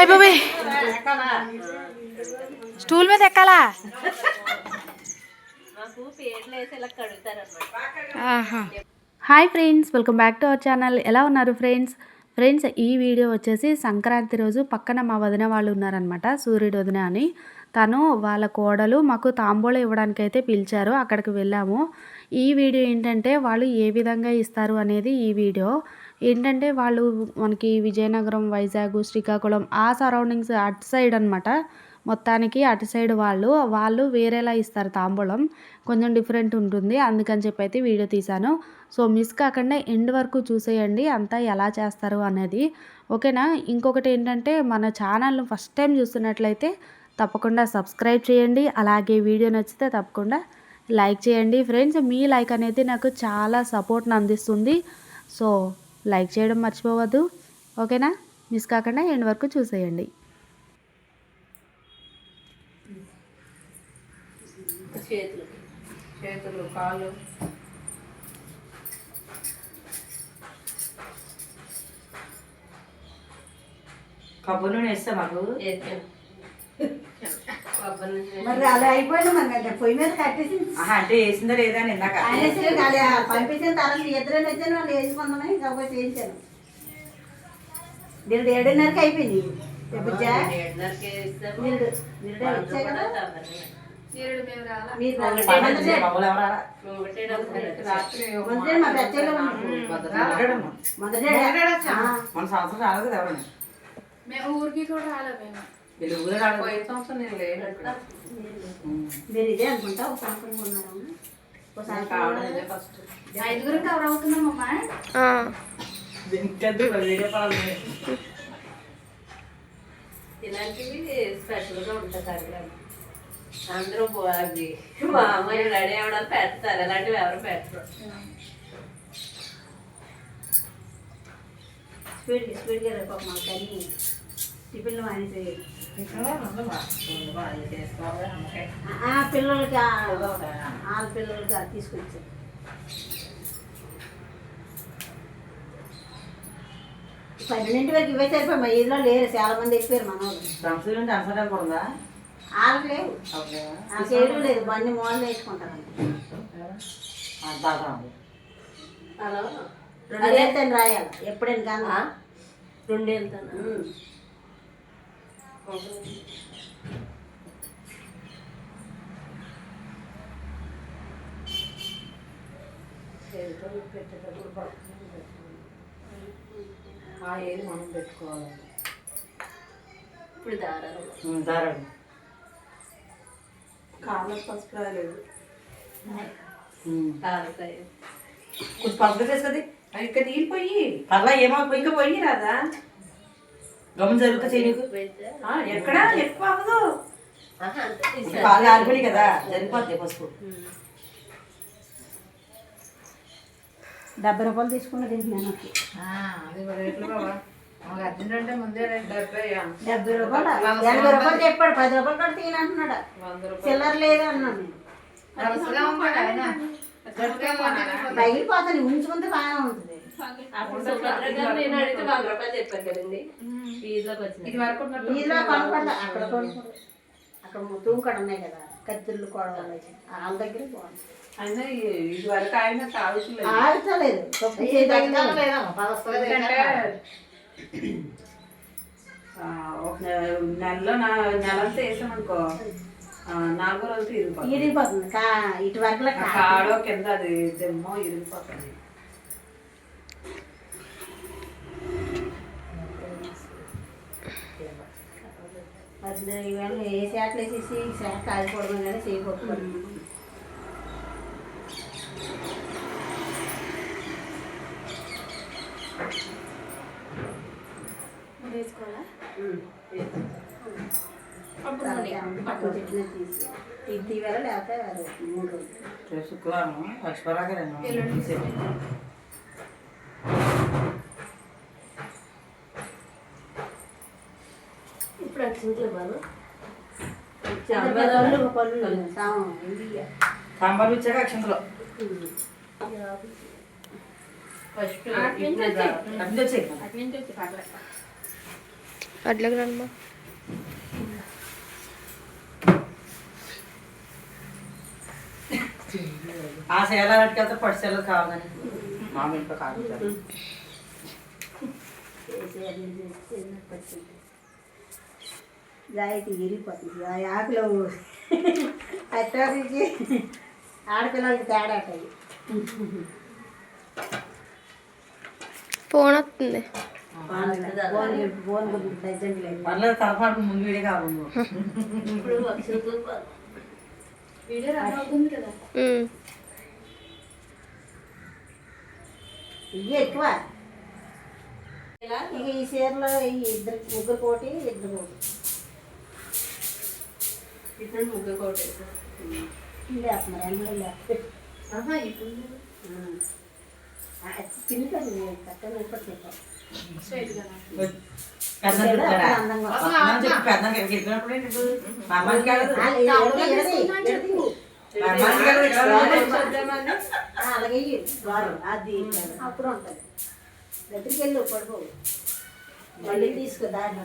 Hi బాబాయ్ stool మీద ఎక్కాలా. Hi friends welcome back to our channel. ఎలా ఉన్నారు ఫ్రెండ్స్? ఫ్రెండ్స్ ఈ వీడియో వచ్చేసి సంక్రాంతి రోజు పక్కన మా వదిన వాళ్ళు ఉన్నారనమాట సూర్యుడు వదిన అని. తను వాళ్ళ కోడలు మాకు తాంబూలం ఇవ్వడానికి అయితే పిలిచారు అక్కడికి వెళ్ళాము. ఈ వీడియో ఏంటంటే వాళ్ళు ఏ విధంగా ఇస్తారు అనేది ఈ వీడియో. ఏంటంటే వాళ్ళు మనకి విజయనగరం వైజాగ్ శ్రీకాకుళం ఆ సరౌండింగ్స్ అటు సైడ్ అనమాట మొత్తానికి అటు సైడ్ వాళ్ళు వాళ్ళు వేరేలా ఇస్తారు తాంబూలం. కొంచెం డిఫరెంట్ ఉంటుంది. అందుకని చెప్పి అయితే వీడియో తీశాను. సో మిస్ కాకుండా ఎండ్ వరకు చూసేయండి. అంతా ఎలా చేస్తారు అనేది. ఓకేనా? ఇంకొకటి ఏంటంటే మన ఛానల్ను ఫస్ట్ టైం చూస్తున్నట్లయితే తప్పకుండా సబ్స్క్రైబ్ చేయండి. అలాగే వీడియో నచ్చితే తప్పకుండా లైక్ చేయండి. ఫ్రెండ్స్ మీ లైక్ అనేది నాకు చాలా సపోర్ట్ని అందిస్తుంది. సో లైక్ చేయడం మర్చిపోవద్దు. ఓకేనా? మిస్ కాకుండా ఎండ్ వరకు చూసేయండి. చేతులు. కాళ్ళు. వేస్తా మాకు మరి అలా అయిపోయింది మరి అంటే పొయ్యి మీద కట్టేసి అంటే వేసిందా లేదా అని ఇందాక పంపించిన తర్వాత ఇద్దరు వచ్చాను వాళ్ళు వేసుకుందామని కాబట్టి చేయించాను. మీరు ఏడున్నరకి అయిపోయింది. మన సంవత్సరం రాలేదు మేము ఊరికి కూడా రాలేదు పోయిన సంవత్సరం నేను. మీరు ఇదే అనుకుంటా ఒక సంవత్సరం ఉన్నారమ్మా ఒకసారి కావడం ఫస్ట్ ఐదుగురం కవర్ అవుతున్నామమ్మా? ఇలాంటివి స్పెషల్గా ఉంటాయి సంక్రాంతి అందరూ అవి మా అమ్మాయి రెడీ అవ్వడం పెడతారు అలాంటివి ఎవరు పెట్టరు. స్పీడ్ స్పీడ్గా రేపు మాకు కానీ టిఫిన్లు మానేసి ఇక్కడ ఉందమ్మా. ఉందమ్మా, అది చేసుకోవాలి, అమ్మకే. ఆ పిల్లలకి వాళ్ళ పిల్లలకి అది తీసుకొచ్చారు పన్నెండింటి వరకు ఇవే సరిపోయి మా ఇదిలో లేరు చాలా మంది ఎక్కిపోయారు మన వాళ్ళు అన్సర్ కూడా ఉందా? వాళ్ళకి లేవు. ఆ చేయడం లేదు. బండి మూలలు వేసుకుంటారు. హలో. రెండు రాయాలి. ఎప్పుడైనా కానీ వెళ్తాను ఆ ఏది మనం పెట్టుకోవాలి? ఇప్పుడు దారాలు దారాడు. కాళ్ళ పసుపు రాలేదు కొంచెం పసుపు వేసుకది ఇక్కడ నీళ్ళు పోయి పర్లా ఏమో ఇంకా పోయి రాదా? గమని జరుగుతా ఆ, ఎక్కడ? ఎక్కువ అవ్వదు. కాళ్ళు కదా జరిగిపోద్ది పసుపు. డెబ్బై రూపాయలు తీసుకున్న తింటున్నాను అది రేట్లు బాబా? మాకు అర్జెంట్ అంటే ముందే రేట్ డెబ్బై డెబ్బై రూపాయలు ఎనభై రూపాయలు చెప్పాడు. పది రూపాయలు కూడా చిల్లర లేదు ఉన్నారా? పగిలిపోతాను ఉంచుకుంటే బాగానే ఉంటుంది. నేను అడిగితే వంద రూపాయలు చెప్పారు కదండి. ఫీజులోకి వచ్చింది ఇది వరకు ఉన్నట్టు వీధిలో కొనపడతా అక్కడ కొనుక్కోడు అక్కడ తూంకడ ఉన్నాయి కదా కత్తిళ్ళు కొడవలు వాళ్ళ దగ్గర బాగుంది అయినా ఈ- ఇది వరకు ఆయన ఒక నెలలో నా నెలంతా వేసామనుకో నాలుగో రోజు ఇరిగిపోతుంది ఇరిగిపోతుంది. కా ఇటు వరకు కాడో కింద అది దెమ్మో ఇరిగిపోతుంది. మరి ఇవాళ ఏ శాట్లు వేసేసి ఈ శాఖ కాలిపోవడం కానీ చేయకపోవడం వేసుకోవాలా? ఇది తీవాల లేకపోతే మూడు రోజులు. శుక్రవారం లక్ష్మరాగా రెండు ఇప్పుడు వచ్చింది ఇవ్వను పళ్ళు పళ్ళు సామం ఇవి సాంబార్ ఇచ్చాక అక్షంతలో ఫస్ట్ అటు వచ్చేయి అటు నుంచి వచ్చి పర్లేదు అట్లకి రండి ఆ సేల పట్టుకెళ్తే పట్టు సేల కావాలని మా ఇంట్లో కాదు జాయికి విరిగిపోతుంది. ఆ ఆకులు అట్టానికి ఆడపిల్లలకి తేడా అయ్యి ఫోన్ వస్తుంది. పర్లేదు ముందు. ఇవి ఎక్కువ. ఇక ఈ చీరలో ఈ ఇద్దరు ముగ్గురు కోటి ఇద్దరు కోటి ఇప్పుడు ముగ్గురు కోటి లేస్తున్నారు ఎండలో లేస్తారు ఆహా ఇప్పుడు పిన్ని కదా కట్టని ఇప్పటి పెద్ద చెప్పి పెద్ద చెప్పినప్పుడు ఏంటి? మా అమ్మాయికి కాదు. మా అమ్మాయికి కాదు. అలాగే అది అప్పుడు ఉంటుంది. దగ్గరికి వెళ్ళు పడుకో. మళ్ళీ తీసుకో దాన్ని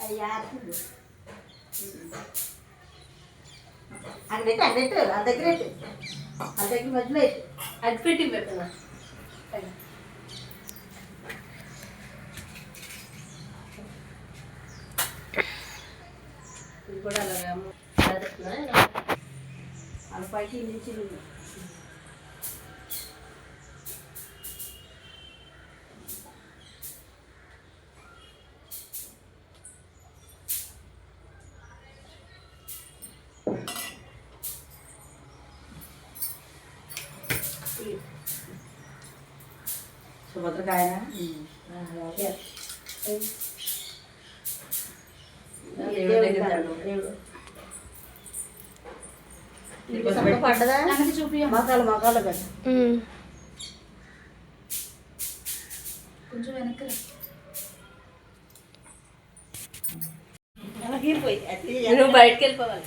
రా ఏమనుకోని. ఆ? అక్కడ పెట్టు అక్కడ పెట్టు దగ్గర పెట్టు. ఆ దగ్గర మధ్యలో పెట్టు. అది పెట్టి పెట్టిన ఇది కూడా అలాగా అలా పైకి నుంచి సుభద్రకాయనా? దేవుడి దగ్గర దండం. పడ్డదా మకాలు మకాలు కదా అది నువ్వు బయటకు వెళ్ళిపోవాలి.